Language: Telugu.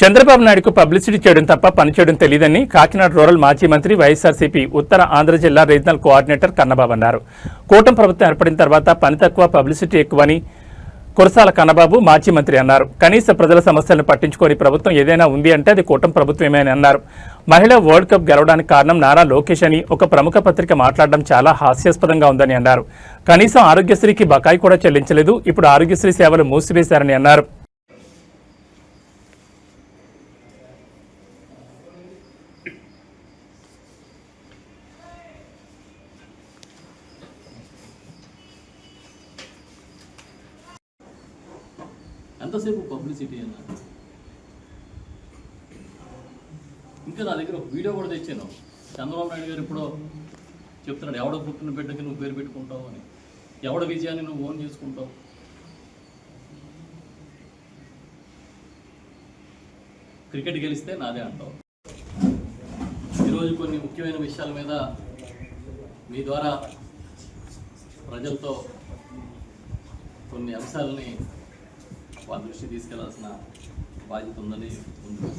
చంద్రబాబు నాయుడుకు పబ్లిసిటీ చేయడం తప్ప పని చేయడం తెలియదని కాకినాడ రూరల్ మాజీ మంత్రి వైఎస్ఆర్సీపీ ఉత్తర ఆంధ్ర జిల్లా రీజనల్ కోఆర్డినేటర్ కన్నబాబు అన్నారు. కూటమి ప్రభుత్వం ఏర్పడిన తర్వాత పని తక్కువ పబ్లిసిటీ ఎక్కువని కురసాల కన్నబాబు మాజీ మంత్రి అన్నారు. కనీస ప్రజల సమస్యలను పట్టించుకోని ప్రభుత్వం ఏదైనా ఉంది అంటే అది కూటమి ప్రభుత్వమే అని అన్నారు. మహిళ వరల్డ్ కప్ గెలవడానికి కారణం నారా లోకేష్ అని ఒక ప్రముఖ పత్రిక మాట్లాడడం చాలా హాస్యాస్పదంగా ఉందని అన్నారు. కనీసం ఆరోగ్యశ్రీకి బకాయి కూడా చెల్లించలేదు. ఇప్పుడు ఆరోగ్యశ్రీ సేవలు మూసివేశారని అన్నారు. ఎంతసేపు పబ్లిసిటీ అన్న? ఇంకా నా దగ్గర ఒక వీడియో కూడా తెచ్చాను. చంద్రబాబు నాయుడు గారు ఇప్పుడు చెప్తున్నాడు ఎవడ పుట్టిన బిడ్డకి నువ్వు పేరు పెట్టుకుంటావు అని. ఎవడ విజయాన్ని నువ్వు ఓన్ చేసుకుంటావు? క్రికెట్ గెలిస్తే నాదే అంటావు. ఈరోజు కొన్ని ముఖ్యమైన విషయాల మీద మీ ద్వారా ప్రజలతో కొన్ని అంశాలని వాళ్ళ దృష్టి తీసుకెళ్ళాల్సిన బాధ్యత ఉందని ఉంది